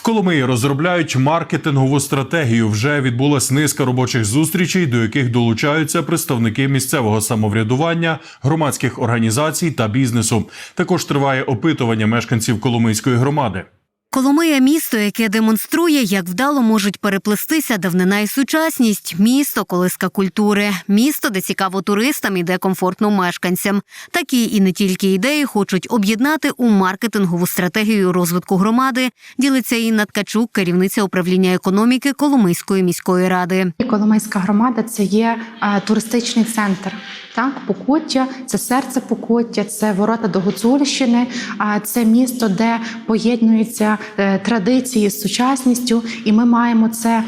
В Коломиї розробляють маркетингову стратегію. Вже відбулась низка робочих зустрічей, до яких долучаються представники місцевого самоврядування, громадських організацій та бізнесу. Також триває опитування мешканців Коломийської громади. Коломия місто, яке демонструє, як вдало можуть переплестися давнина і сучасність. Місто колиска культури, місто, де цікаво туристам і де комфортно мешканцям. Такі і не тільки ідеї хочуть об'єднати у маркетингову стратегію розвитку громади. Ділиться Інна Ткачук, керівниця управління економіки Коломийської міської ради. Коломийська громада це є е, туристичний центр. Так, Покуття, це серце Покуття, це ворота до Гуцульщини, а це місто, де поєднуються традиції з сучасністю, і ми маємо це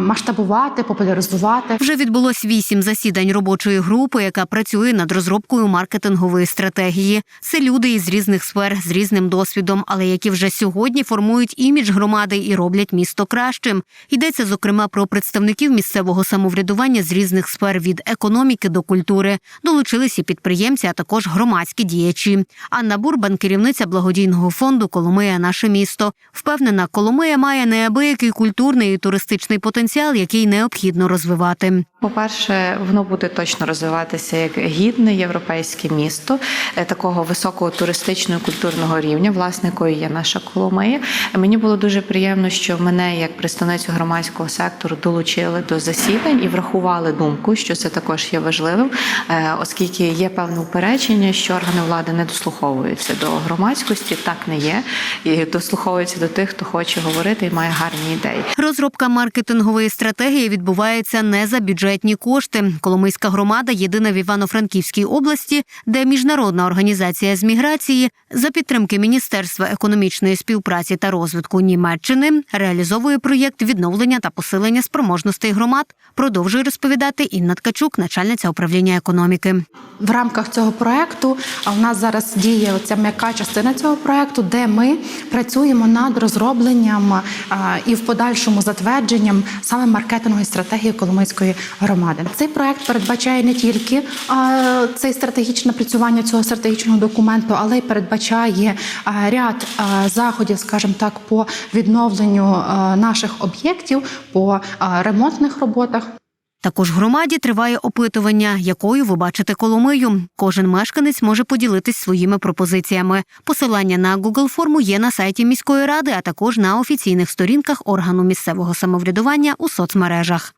масштабувати, популяризувати. Вже відбулось вісім засідань робочої групи, яка працює над розробкою маркетингової стратегії. Це люди із різних сфер з різним досвідом, але які вже сьогодні формують імідж громади і роблять місто кращим. Йдеться зокрема про представників місцевого самоврядування з різних сфер від економіки до культури. Долучились і підприємці, а також громадські діячі. Анна Бурбан, керівниця благодійного фонду Коломия наше місто. Впевнена, Коломия має неабиякий культурний і туристичний потенціал, який необхідно розвивати. По-перше, воно буде точно розвиватися як гідне європейське місто е, такого високого туристичного культурного рівня, власне, якою є наша Коломия. Мені було дуже приємно, що мене, як представницю громадського сектору, долучили до засідань і врахували думку, що це також є важливим, е, оскільки є певне упередження, що органи влади не дослуховуються до громадськості, так не є, і дослуховуються до тих, хто хоче говорити і має гарні ідеї. Розробка маркетингової стратегії відбувається не за бюджетні кошти. Коломийська громада єдина в Івано-Франківській області, де міжнародна організація з міграції за підтримки Міністерства економічної співпраці та розвитку Німеччини реалізовує проєкт відновлення та посилення спроможностей громад. Продовжує розповідати Інна Ткачук, начальниця управління економіки. В рамках цього проекту а в нас зараз діє оця м'яка частина цього проекту, де ми працюємо над розробленням і в подальшому затвердженням саме маркетингової стратегії Коломийської громади. Цей проект передбачає не тільки а, цей стратегічне напрацювання цього стратегічного документу, але й передбачає ряд заходів, скажімо так, по відновленню наших об'єктів, по ремонтних роботах. Також в громаді триває опитування, якою ви бачите Коломию. Кожен мешканець може поділитись своїми пропозиціями. Посилання на Google форму є на сайті міської ради, а також на офіційних сторінках органу місцевого самоврядування у соцмережах.